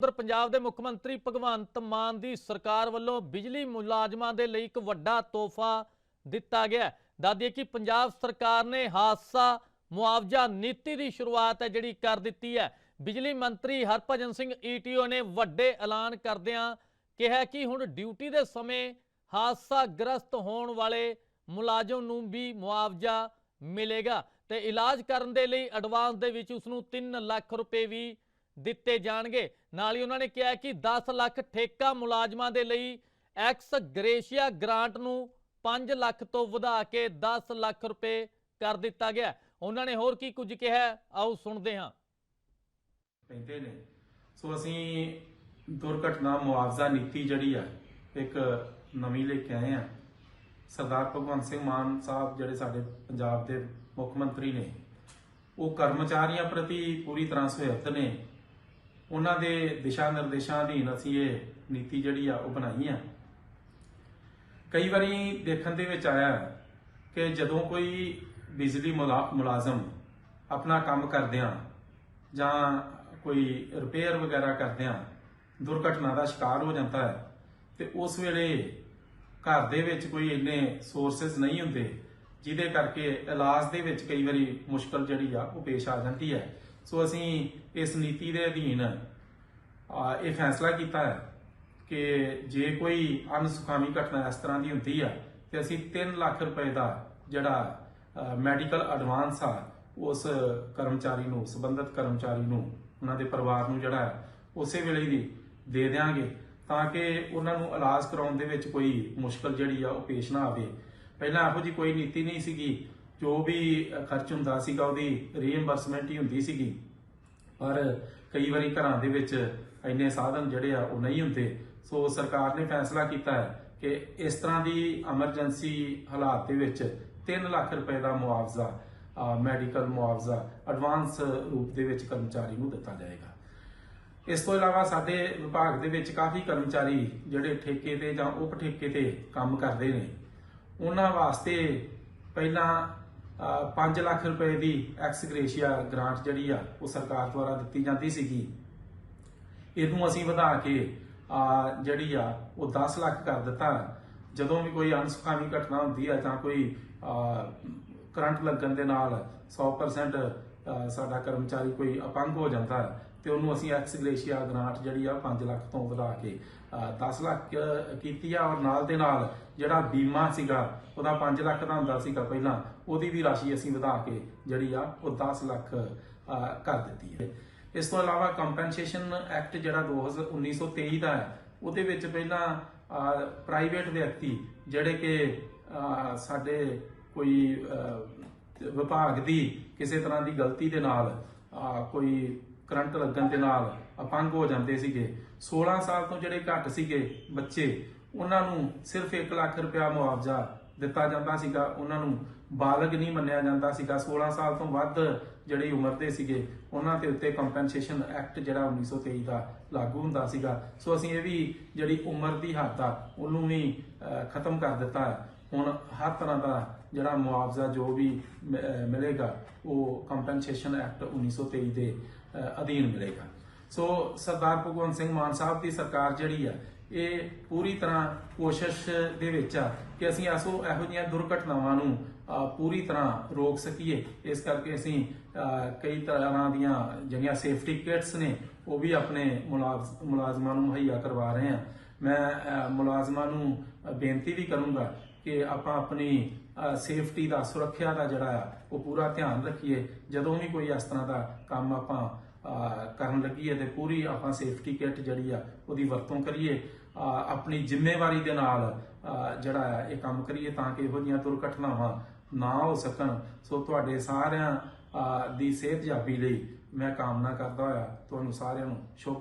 ਉਧਰ ਪੰਜਾਬ ਦੇ ਮੁੱਖ ਮੰਤਰੀ ਭਗਵੰਤ ਮਾਨ ਦੀ ਸਰਕਾਰ ਵੱਲੋਂ ਬਿਜਲੀ ਮੁਲਾਜ਼ਮਾਂ ਦੇ ਲਈ ਇੱਕ ਵੱਡਾ ਤੋਹਫਾ ਦਿੱਤਾ ਗਿਆ ਹੈ। ਕਿ ਪੰਜਾਬ ਸਰਕਾਰ ਨੇ ਹਾਦਸਾ ਮੁਆਵਜ਼ਾ ਨੀਤੀ ਦੀ ਸ਼ੁਰੂਆਤ ਹੈ, ਜਿਹੜੀ ਕਰ ਦਿੱਤੀ ਹੈ ਬਿਜਲੀ ਮੰਤਰੀ ਹਰਭਜਨ ਸਿੰਘ ਈਟੀਓ ਨੇ ਵੱਡੇ ਐਲਾਨ ਕਰਦਿਆਂ ਕਿਹਾ ਕਿ ਹੁਣ ਡਿਊਟੀ ਦੇ ਸਮੇਂ ਹਾਦਸਾ ਗ੍ਰਸਤ ਹੋਣ ਵਾਲੇ ਮੁਲਾਜ਼ਮ ਨੂੰ ਵੀ ਮੁਆਵਜ਼ਾ ਮਿਲੇਗਾ ਤੇ ਇਲਾਜ ਕਰਨ ਦੇ ਲਈ ਐਡਵਾਂਸ ਦੇ ਵਿੱਚ ਉਸ ਨੂੰ 3 ਲੱਖ ਰੁਪਏ ਵੀ ਦਿੱਤੇ ਜਾਣਗੇ। ਨਾਲ ਹੀ ਉਹਨਾਂ ਨੇ ਕਿਹਾ ਕਿ 10 ਲੱਖ ਠੇਕਾ ਮੁਲਾਜ਼ਮਾਂ ਦੇ ਲਈ ਐਕਸ ਗ੍ਰੇਸ਼ੀਆ ਗ੍ਰਾਂਟ ਨੂੰ 5 ਲੱਖ ਤੋਂ ਵਧਾ ਕੇ 10 ਲੱਖ ਰੁਪਏ ਕਰ ਦਿੱਤਾ ਗਿਆ। ਉਹਨਾਂ ਨੇ ਹੋਰ ਕੀ ਕੁਝ ਕਿਹਾ? ਆਓ ਸੁਣਦੇ ਹਾਂ। ਪੈਂਦੇ ਨੇ। ਸੋ ਅਸੀਂ ਦੁਰਘਟਨਾ ਮੁਆਵਜ਼ਾ ਨੀਤੀ ਜਿਹੜੀ ਆ, ਇੱਕ ਨਵੀਂ ਲੈ ਕੇ ਆਏ ਆ ਸਰਦਾਰ ਭਗਵੰਤ ਸਿੰਘ ਮਾਨ ਸਾਹਿਬ ਜਿਹੜੇ ਸਾਡੇ ਪੰਜਾਬ ਦੇ ਮੁੱਖ ਮੰਤਰੀ ਨੇ, ਉਹ ਕਰਮਚਾਰੀਆਂ ਪ੍ਰਤੀ ਪੂਰੀ ਤਰ੍ਹਾਂ ਸਹਾਇਤ ਨੇ। ਉਹਨਾਂ ਦੇ ਦਿਸ਼ਾ ਨਿਰਦੇਸ਼ਾਂ ਅਧੀਨ ਅਸੀਂ ਇਹ ਨੀਤੀ ਜਿਹੜੀ ਆ ਉਹ ਬਣਾਈ ਆ। ਕਈ ਵਾਰੀ ਦੇਖਣ ਦੇ ਵਿੱਚ ਆਇਆ ਕਿ ਜਦੋਂ ਕੋਈ ਬਿਜਲੀ ਮੁਲਾ- ਮੁਲਾਜ਼ਮ ਆਪਣਾ ਕੰਮ ਕਰਦਿਆਂ ਜਾਂ ਕੋਈ ਰਿਪੇਅਰ ਵਗੈਰਾ ਕਰਦਿਆਂ ਦੁਰਘਟਨਾ ਦਾ ਸ਼ਿਕਾਰ ਹੋ ਜਾਂਦਾ ਹੈ ਤੇ ਉਸ ਵੇਲੇ ਘਰ ਦੇ ਵਿੱਚ ਕੋਈ ਇੰਨੇ ਸੋਰਸਸ ਨਹੀਂ ਹੁੰਦੇ, ਜਿਹਦੇ ਕਰਕੇ ਇਲਾਜ ਦੇ ਵਿੱਚ ਕਈ ਵਾਰੀ ਮੁਸ਼ਕਲ ਜਿਹੜੀ ਆ ਉਹ ਪੇਸ਼ ਆ ਜਾਂਦੀ ਹੈ। ਸੋ ਅਸੀਂ ਇਸ ਨੀਤੀ ਦੇ ਅਧੀਨ ਇਹ ਫੈਸਲਾ ਕੀਤਾ ਹੈ ਕਿ ਜੇ ਕੋਈ ਅਨਸੁਖਾਵੀ ਘਟਨਾ ਇਸ ਤਰ੍ਹਾਂ ਦੀ ਹੁੰਦੀ ਆ ਤੇ ਅਸੀਂ 3 ਲੱਖ ਰੁਪਏ ਦਾ ਜਿਹੜਾ ਮੈਡੀਕਲ ਐਡਵਾਂਸ ਆ ਉਸ ਕਰਮਚਾਰੀ ਨੂੰ ਸੰਬੰਧਿਤ ਕਰਮਚਾਰੀ ਨੂੰ ਉਹਨਾਂ ਦੇ ਪਰਿਵਾਰ ਨੂੰ ਜਿਹੜਾ ਹੈ, ਉਸੇ ਵੇਲੇ ਹੀ ਦੇ ਦਿਆਂਗੇ ਤਾਂ ਕਿ ਉਹਨਾਂ ਨੂੰ ਇਲਾਜ ਕਰਾਉਣ ਦੇ ਵਿੱਚ ਕੋਈ ਮੁਸ਼ਕਲ ਜਿਹੜੀ ਆ ਉਹ ਪੇਸ਼ ਨਾ ਆਵੇ। ਪਹਿਲਾਂ ਇਹੋ ਜੀ ਕੋਈ ਨੀਤੀ ਨਹੀਂ ਸੀਗੀ ਜੋ ਵੀ ਖਰਚ ਹੁੰਦਾ ਸੀਗਾ, ਉਹਦੀ ਰੀਇੰਬਰਸਮੈਂਟ ਹੀ ਹੁੰਦੀ ਸੀਗੀ। ਪਰ ਕਈ ਵਾਰੀ ਘਰਾਂ ਦੇ ਵਿੱਚ ਇੰਨੇ ਸਾਧਨ ਜਿਹੜੇ ਆ, ਉਹ ਨਹੀਂ ਹੁੰਦੇ। ਸੋ ਸਰਕਾਰ ਨੇ ਫੈਸਲਾ ਕੀਤਾ ਹੈ ਕਿ ਇਸ ਤਰ੍ਹਾਂ ਦੀ ਐਮਰਜੈਂਸੀ ਹਾਲਾਤ ਦੇ ਵਿੱਚ 3 ਲੱਖ ਰੁਪਏ ਦਾ ਮੁਆਵਜ਼ਾ ਮੈਡੀਕਲ ਮੁਆਵਜ਼ਾ ਐਡਵਾਂਸ ਰੂਪ ਦੇ ਵਿੱਚ ਕਰਮਚਾਰੀ ਨੂੰ ਦਿੱਤਾ ਜਾਏਗਾ। ਇਸ ਤੋਂ ਇਲਾਵਾ ਸਾਡੇ ਵਿਭਾਗ ਦੇ ਵਿੱਚ ਕਾਫੀ ਕਰਮਚਾਰੀ ਜਿਹੜੇ ਠੇਕੇ ਤੇ ਜਾਂ ਉਪ ਠੇਕੇ ਤੇ ਕੰਮ ਕਰਦੇ ਨੇ, ਉਹਨਾਂ ਵਾਸਤੇ ਪਹਿਲਾਂ 5 ਲੱਖ ਰੁਪਏ ਦੀ ਐਕਸ ਗ੍ਰੇਸ਼ੀਆ ਗ੍ਰਾਂਟ ਜਿਹੜੀ ਆ, ਉਹ ਸਰਕਾਰ ਦੁਆਰਾ ਦਿੱਤੀ ਜਾਂਦੀ ਸੀਗੀ। ਇਹਨੂੰ ਅਸੀਂ ਵਧਾ ਕੇ ਜਿਹੜੀ ਆ, ਉਹ 10 ਲੱਖ ਕਰ ਦਿੱਤਾ। ਜਦੋਂ ਵੀ ਕੋਈ ਅਨਸੁਖਾਵੀ ਘਟਨਾ ਹੁੰਦੀ ਆ ਜਾਂ ਕੋਈ ਕਰੰਟ ਲੱਗਣ ਦੇ ਨਾਲ 100% ਸਾਡਾ ਕਰਮਚਾਰੀ ਕੋਈ ਅਪੰਗ ਹੋ ਜਾਂਦਾ। ਹੈ ਤੇ ਉਹਨੂੰ ਅਸੀਂ ਐਕਸ ਗ੍ਰੇਸ਼ੀਆ ਗ੍ਰਾਂਟ ਜਿਹੜੀ ਆ 5 ਲੱਖ ਤੋਂ ਵਧਾ ਕੇ ਅ, 10 ਲੱਖ ਕੀਤੀ ਆ ਔਰ ਨਾਲ ਦੇ ਨਾਲ ਜਿਹੜਾ ਬੀਮਾ ਸੀਗਾ ਉਹਦਾ 5 ਲੱਖ ਦਾ ਹੁੰਦਾ ਸੀਗਾ ਪਹਿਲਾਂ ਉਹਦੀ ਵੀ ਰਾਸ਼ੀ ਅਸੀਂ ਵਧਾ ਕੇ ਜਿਹੜੀ ਆ ਉਹ 10 ਲੱਖ ਕਰ ਦਿੱਤੀ ਹੈ। ਇਸ ਤੋਂ ਇਲਾਵਾ ਕੰਪਨਸੇਸ਼ਨ ਐਕਟ ਜਿਹੜਾ 2000 1923 ਦਾ ਹੈ ਉਹਦੇ ਵਿੱਚ ਪਹਿਲਾਂ ਪ੍ਰਾਈਵੇਟ ਵਿਅਕਤੀ ਜਿਹੜੇ ਕਿ ਸਾਡੇ ਕੋਈ ਵਿਭਾਗ ਦੀ ਕਿਸੇ ਤਰ੍ਹਾਂ ਦੀ ਗਲਤੀ ਦੇ ਨਾਲ ਕੋਈ ਕਰੰਟ ਲੱਗਣ ਦੇ ਨਾਲ ਅਪੰਗ ਹੋ ਜਾਂਦੇ ਸੀਗੇ। 16 ਸਾਲ ਤੋਂ ਜਿਹੜੇ ਘੱਟ ਸੀਗੇ ਬੱਚੇ, ਉਹਨਾਂ ਨੂੰ ਸਿਰਫ 1 ਲੱਖ ਰੁਪਇਆ ਮੁਆਵਜ਼ਾ ਦਿੱਤਾ ਜਾਂਦਾ ਸੀਗਾ। ਉਹਨਾਂ ਨੂੰ ਬਾਲਗ ਨਹੀਂ ਮੰਨਿਆ ਜਾਂਦਾ ਸੀਗਾ। 16 ਸਾਲ ਤੋਂ ਵੱਧ ਜਿਹੜੀ ਉਮਰ ਦੇ ਸੀਗੇ, ਉਹਨਾਂ ਦੇ ਉੱਤੇ ਕੰਪਨਸੇਸ਼ਨ ਐਕਟ ਜਿਹੜਾ 1923 ਦਾ ਲਾਗੂ ਹੁੰਦਾ ਸੀਗਾ। ਸੋ ਅਸੀਂ ਇਹ ਵੀ ਜਿਹੜੀ ਉਮਰ ਦੀ ਹੱਦ ਆ, ਉਹਨੂੰ ਵੀ ਖਤਮ ਕਰ ਦਿੱਤਾ। ਹੈ ਹੁਣ ਹਰ ਤਰ੍ਹਾਂ ਦਾ ਜਿਹੜਾ ਮੁਆਵਜ਼ਾ ਜੋ ਵੀ ਮ- ਮਿਲੇਗਾ ਉਹ ਕੰਪਨਸੇਸ਼ਨ ਐਕਟ 1923 ਦੇ ਅਹ, ਅਧੀਨ ਮਿਲੇਗਾ। ਸੋ ਸਰਦਾਰ ਭਗਵੰਤ ਸਿੰਘ ਮਾਨ ਸਾਹਿਬ ਦੀ ਸਰਕਾਰ ਜਿਹੜੀ ਆ ਇਹ ਪੂਰੀ ਤਰ੍ਹਾਂ ਕੋਸ਼ਿਸ਼ ਦੇ ਵਿੱਚ ਆ ਕਿ ਅਸੀਂ ਐਸੋ ਇਹੋ ਜਿਹੀਆਂ ਦੁਰਘਟਨਾਵਾਂ ਨੂੰ ਪੂਰੀ ਤਰ੍ਹਾਂ ਰੋਕ ਸਕੀਏ। ਇਸ ਕਰਕੇ ਅਸੀਂ ਕਈ ਤਰ੍ਹਾਂ ਦੀਆਂ ਜਿਹੜੀਆਂ ਸੇਫਟੀ ਕਿਟਸ ਨੇ ਉਹ ਵੀ ਆਪਣੇ ਮੁਲਾਜ਼- ਮੁਲਾਜ਼ਮਾਂ ਨੂੰ ਮੁਹੱਈਆ ਕਰਵਾ ਰਹੇ ਹਾਂ। ਮੈਂ ਮੁਲਾਜ਼ਮਾਂ ਨੂੰ ਬੇਨਤੀ ਵੀ ਕਰੂੰਗਾ ਕਿ ਆਪਾਂ ਆਪਣੀ ਸੇਫਟੀ ਦਾ, ਸੁਰੱਖਿਆ ਦਾ ਜਿਹੜਾ ਆ, ਉਹ ਪੂਰਾ ਧਿਆਨ ਰੱਖੀਏ। ਜਦੋਂ ਵੀ ਕੋਈ ਇਸ ਤਰ੍ਹਾਂ ਦਾ ਕੰਮ ਆਪਾਂ ਕਰਨ ਲੱਗੀਏ ਤੇ ਪੂਰੀ ਆਪਾਂ ਸੇਫਟੀ ਕਿੱਟ ਜਿਹੜੀ ਆ, ਉਹਦੀ ਵਰਤੋਂ ਕਰੀਏ। ਆਪਣੀ ਜ਼ਿੰਮੇਵਾਰੀ ਦੇ ਨਾਲ ਜਿਹੜਾ ਆ, ਇਹ ਕੰਮ ਕਰੀਏ ਤਾਂ ਕਿ ਇਹੋ ਜਿਹੀਆਂ ਦੁਰਘਟਨਾਵਾਂ ਨਾ ਹੋ ਸਕਣ। ਸੋ ਤੁਹਾਡੇ ਸਾਰਿਆਂ, ਅਹ, ਦੀ ਸਿਹਤਯਾਬੀ ਲਈ ਮੈਂ ਕਾਮਨਾ ਕਰਦਾ ਹੋਇਆ ਤੁਹਾਨੂੰ ਸਾਰਿਆਂ ਨੂੰ ਸ਼ੁਭ